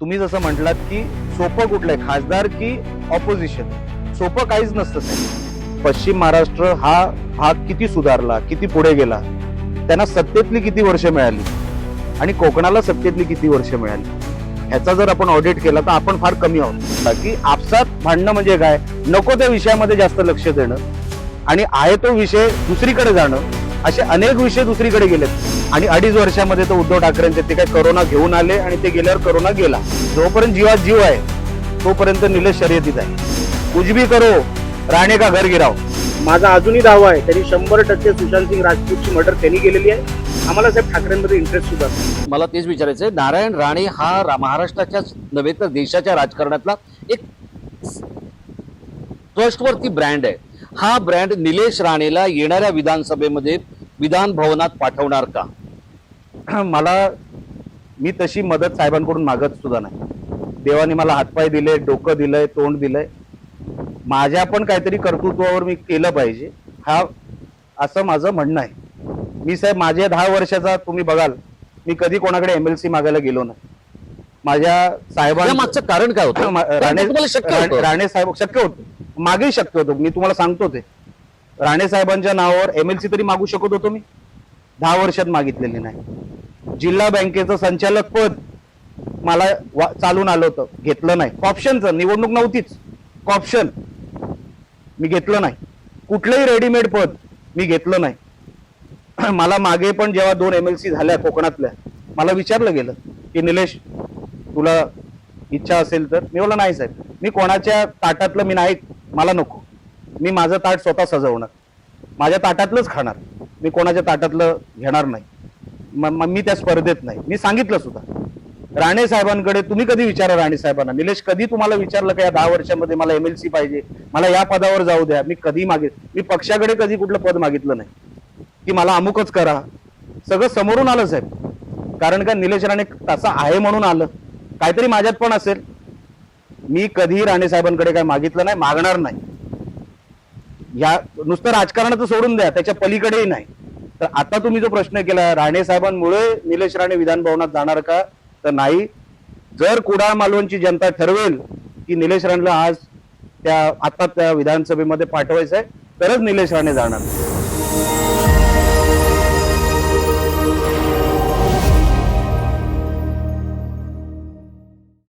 तुम्ही जसं म्हटलात की सोपं कुठलंय? खासदार की ऑपोजिशन सोपं काहीच नसतं साहेब पश्चिम महाराष्ट्र हा भाग किती सुधारला किती पुढे गेला त्यांना सत्तेतली किती वर्ष मिळाली आणि कोकणाला सत्तेतली किती वर्ष मिळाली? ह्याचा जर आपण ऑडिट केला तर आपण फार कमी आहोत. की आपसात भांडणं म्हणजे काय? नको त्या विषयामध्ये जास्त लक्ष देणं आणि आहे तो विषय दुसरीकडे जाणं. असे अनेक विषय दुसरीकडे गेलेत. आणि अडीच वर्षामध्ये तर उद्धव ठाकरेंचे ते काय करोना घेऊन आले आणि ते गेल्यावर करोना गेला. जोपर्यंत जीवात जीव आहे तोपर्यंत निलेश शर्यतीत आहे. कुछ भी करो राणे का घर गिराव. माझा अजूनही दावा आहे त्यांनी शंभर टक्के सुशांत सिंग राजपूतची मर्डर त्यांनी केलेली आहे. आम्हाला साहेब ठाकरेंमध्ये इंटरेस्ट सुद्धा. मला तेच विचारायचं आहे नारायण राणे हा रा- महाराष्ट्राच्याच नव्हे तर देशाच्या राजकारणातला एक ट्रस्टवरती ब्रँड आहे. हा ब्रँड निलेश राणेला येणाऱ्या विधानसभेमध्ये विधान भवनात पाठवणार का? मला मी तशी मदत साहेबांकडून मागत सुद्धा नाही. देवाने मला हातपाय दिले डोकं दिलंय तोंड दिलंय. माझ्या पण काहीतरी कर्तृत्वावर मी केलं पाहिजे. हा असं माझं म्हणणं आहे. मी साहेब माझ्या दहा वर्षाचा तुम्ही बघाल मी कधी कोणाकडे एमएलसी मागायला गेलो नाही. माझ्या या साहेबांच्या मागचं कारण काय होतं. राणे. राणे साहेब शक्य होतं. मागे शक्य होतो मी तुम्हाला सांगतो ते राणे साहेबांच्या नावावर एमएलसी तरी मागू शकत होतो मी. दहा वर्षात मागितलेले नाही. जिल्हा बँकेचं संचालक पद मला वा- चालून आलं होतं. घेतलं नाही. ऑप्शनचं निवडणूक नव्हतीच. ऑप्शन मी घेतलं नाही. कुठलंही रेडीमेड पद मी घेतलं नाही. मला मागे पण जेव्हा दोन एम एल सी झाल्या कोकणातल्या मला विचारलं गेलं की निलेश तुला इच्छा असेल तर? मी बोला नाही साहेब. मी कोणाच्या ताटातलं मी नाही मला नको. मी माझं ताट स्वतः सजवणार. माझ्या ताटातलंच खाणार. मी कोणाच्या ताटातलं घेणार नाही. म- मी त्या स्पर्धेत नाही. मी सांगितलं सुद्धा. राणे साहेबांकडे तुम्ही कधी विचारा राणे साहेबांना. निलेश कधी तुम्हाला विचारलं का या दहा वर्षामध्ये मला एमएलसी पाहिजे? मला या पदावर जाऊ द्या. मी कधी मागित मी पक्षाकडे कधी कुठलं पद मागितलं नाही. की मला अमुकच करा. सगळं समोरून आलं साहेब. कारण का निलेश राणे तसा आहे म्हणून आलं. काहीतरी माझ्यात पण असेल. मी कधीही राणे साहेबांकडे काय मागितलं नाही मागणार नाही. या नुसतं राजकारणाचं सोडून द्या त्याच्या पलीकडेही नाही. तर आता तुम्ही जो प्रश्न केला राणे साहेबांमुळे निलेश राणे विधान भवनात जाणार का? तर नाही. जर कुडाळ मालवणची जनता ठरवेल की निलेश राणेला आज त्या आता त्या विधानसभेमध्ये पाठवायचं आहे तरच निलेश राणे जाणार.